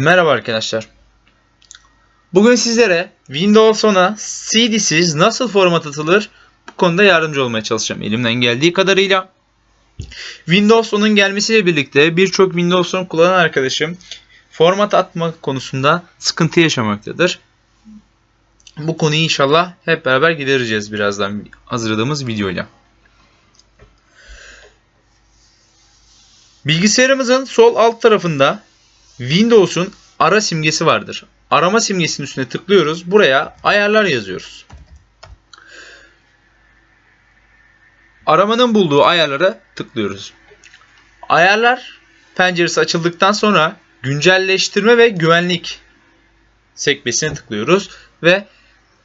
Merhaba arkadaşlar. Bugün sizlere Windows 10'a CD'siz nasıl format atılır bu konuda yardımcı olmaya çalışacağım elimden geldiği kadarıyla. Windows 10'un gelmesiyle birlikte birçok Windows 10 kullanan arkadaşım format atma konusunda sıkıntı yaşamaktadır. Bu konuyu inşallah hep beraber gidereceğiz birazdan hazırladığımız videoyla. Bilgisayarımızın sol alt tarafında Windows'un ara simgesi vardır. Arama simgesinin üstüne tıklıyoruz. Buraya ayarlar yazıyoruz. Aramanın bulduğu ayarlara tıklıyoruz. Ayarlar penceresi açıldıktan sonra güncelleştirme ve güvenlik sekmesine tıklıyoruz ve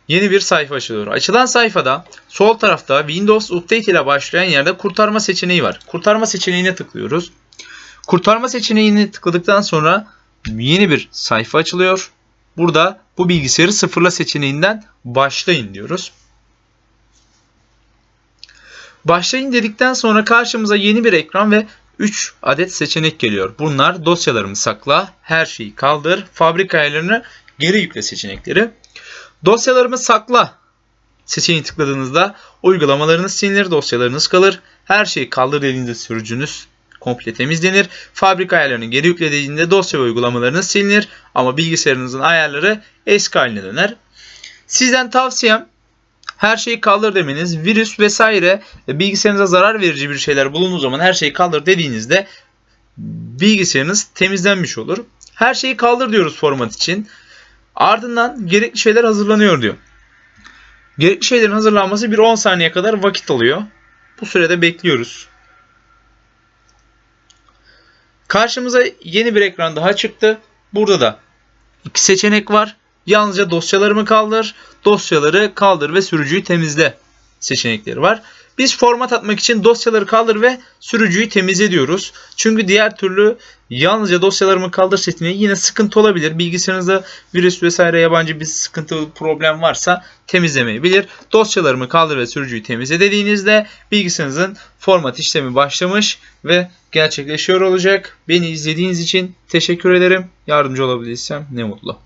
yeni bir sayfa açılıyor. Açılan sayfada sol tarafta Windows Update ile başlayan yerde kurtarma seçeneği var. Kurtarma seçeneğine tıklıyoruz. Kurtarma seçeneğini tıkladıktan sonra yeni bir sayfa açılıyor. Burada bu bilgisayarı sıfırla seçeneğinden başlayın diyoruz. Başlayın dedikten sonra karşımıza yeni bir ekran ve 3 adet seçenek geliyor. Bunlar dosyalarımı sakla, her şeyi kaldır, fabrika ayarlarını geri yükle seçenekleri. Dosyalarımı sakla seçeneği tıkladığınızda uygulamalarınız silinir, dosyalarınız kalır. Her şeyi kaldır dediğinizde sürücünüz komple temizlenir. Fabrika ayarlarını geri yüklediğinde dosya ve uygulamalarınız silinir ama bilgisayarınızın ayarları eski haline döner. Sizden tavsiyem her şeyi kaldır demeniz. Virüs vesaire bilgisayarınıza zarar verici bir şeyler bulunduğu zaman her şeyi kaldır dediğinizde bilgisayarınız temizlenmiş olur. Her şeyi kaldır diyoruz format için. Ardından gerekli şeyler hazırlanıyor diyor. Gerekli şeylerin hazırlanması bir 10 saniye kadar vakit alıyor. Bu sürede bekliyoruz. Karşımıza yeni bir ekran daha çıktı. Burada da iki seçenek var. Yalnızca dosyalarımı kaldır, dosyaları kaldır ve sürücüyü temizle seçenekleri var. Biz format atmak için dosyaları kaldır ve sürücüyü temizle diyoruz. Çünkü diğer türlü yalnızca dosyalarımı kaldır seçeneği yine sıkıntı olabilir. Bilgisayarınızda virüs vesaire yabancı bir sıkıntı problem varsa temizlemeyebilir. Dosyalarımı kaldır ve sürücüyü temizle dediğinizde bilgisayarınızın format işlemi başlamış ve gerçekleşiyor olacak. Beni izlediğiniz için teşekkür ederim. Yardımcı olabilirsem ne mutlu.